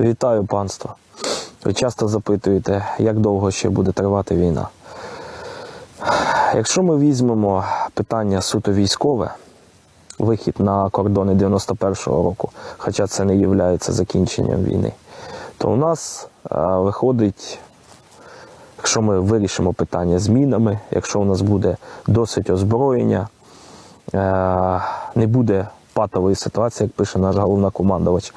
Вітаю панство. Ви часто запитуєте, як довго ще буде тривати війна. Якщо ми візьмемо питання суто військове, вихід на кордони 91-го року, хоча це не є закінченням війни, то у нас е, виходить, якщо ми вирішимо питання з мінами, якщо у нас буде досить озброєння, е, не буде патової ситуації, як пише наш головнокомандувач,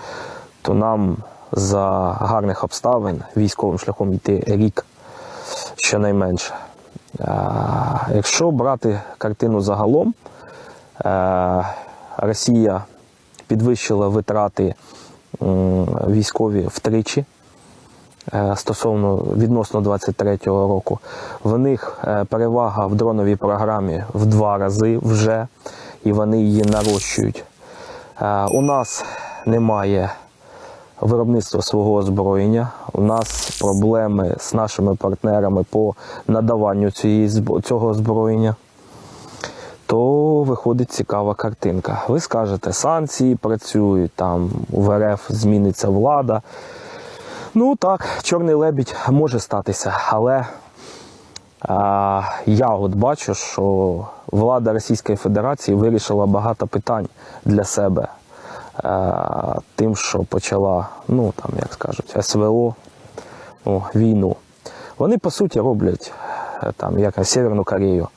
то нам за гарних обставин військовим шляхом йти рік щонайменше. Е, Якщо брати картину загалом, е, Росія підвищила витрати військові втричі е, стосовно відносно 23-го року. В них перевага в дроновій програмі в два рази вже, і вони її нарощують. У нас немає виробництва свого озброєння. У нас проблеми з нашими партнерами по надаванню цієї, цього озброєння. То виходить цікава картинка. Ви скажете, санкції працюють, там в РФ зміниться влада. Ну так, чорний лебідь може статися, але а, я от бачу, що влада Російської Федерації вирішила багато питань для себе. А, тим, що почала, ну там, як скажуть, СВО, ну, війну. Вони по суті роблять е, там як Северну Корею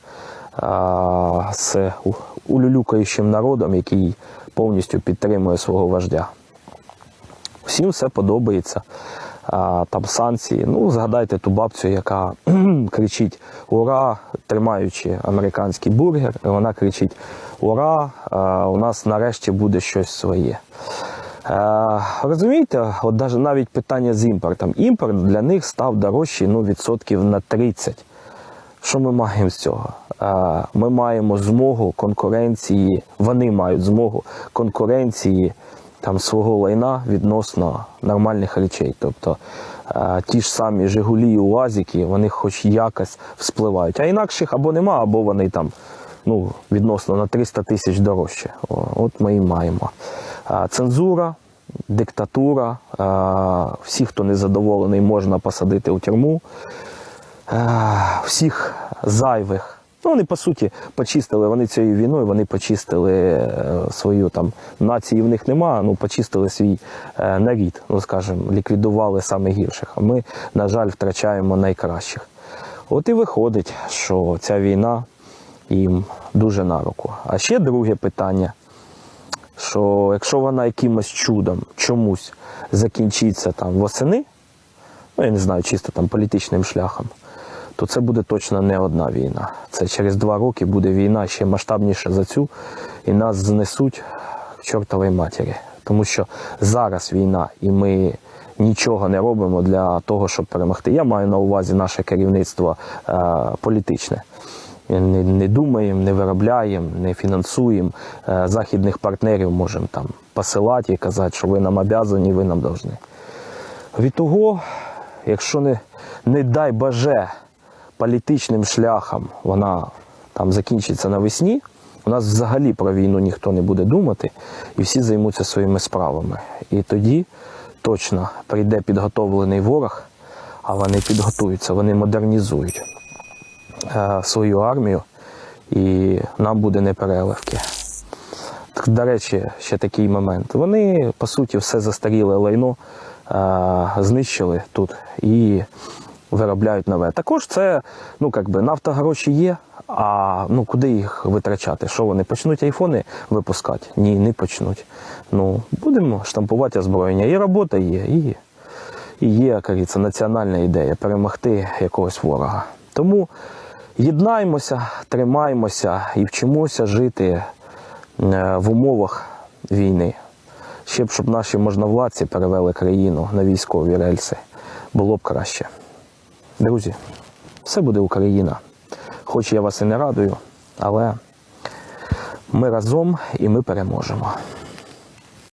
з улюлюкаючим народом, який повністю підтримує свого вождя. Всім все подобається. Там санкції. Ну, згадайте ту бабцю, яка кричить Ура, тримаючи американський бургер. і Вона кричить Ура! у нас нарешті буде щось своє. Е, розумієте, от навіть питання з імпортом. Імпорт для них став дорожчий ну, відсотків на 30. Що ми маємо з цього? Е, Ми маємо змогу конкуренції, вони мають змогу конкуренції там, свого лайна відносно нормальних речей. Тобто е, ті ж самі Жигулі і УАЗики, вони хоч якось вспливають. А інакших або нема, або вони там ну, відносно на 300 тисяч дорожче. От ми і маємо. Цензура, диктатура, всі, хто незадоволений, можна посадити у тюрму всіх зайвих. Ну, вони по суті почистили вони цією війною, вони почистили е, свою там нації в них нема, ну почистили свій е, нарід, ну скажімо, ліквідували саме гірших. А ми, на жаль, втрачаємо найкращих. От і виходить, що ця війна їм дуже на руку. А ще друге питання що якщо вона якимось чудом чомусь закінчиться там восени, ну я не знаю, чисто там політичним шляхом, то це буде точно не одна війна. Це через два роки буде війна ще масштабніша за цю, і нас знесуть к чортовій матері. Тому що зараз війна, і ми нічого не робимо для того, щоб перемогти. Я маю на увазі наше керівництво е, політичне. Не, не думаємо, не виробляємо, не фінансуємо. Е, Західних партнерів можемо там посилати і казати, що ви нам обязані, ви нам повинні. Від того, якщо не, не дай боже політичним шляхом вона там закінчиться навесні, у нас взагалі про війну ніхто не буде думати, і всі займуться своїми справами. І тоді точно прийде підготовлений ворог, а вони підготуються, вони модернізують е, свою армію, і нам буде непереливки. До речі, ще такий момент. Вони, по суті, все застаріле лайно е, знищили тут і виробляють нове. Також це, ну як би, нафта гроші є, а ну куди їх витрачати? Що вони почнуть айфони випускати? Ні, не почнуть. Ну, будемо штампувати озброєння. І робота є, і, і є, говориться, національна ідея перемогти якогось ворога. Тому єднаймося, тримаймося і вчимося жити е, в умовах війни. Ще б, щоб наші можновладці перевели країну на військові рельси, було б краще. Друзі, все буде Україна. Хоч я вас і не радую, але ми разом і ми переможемо.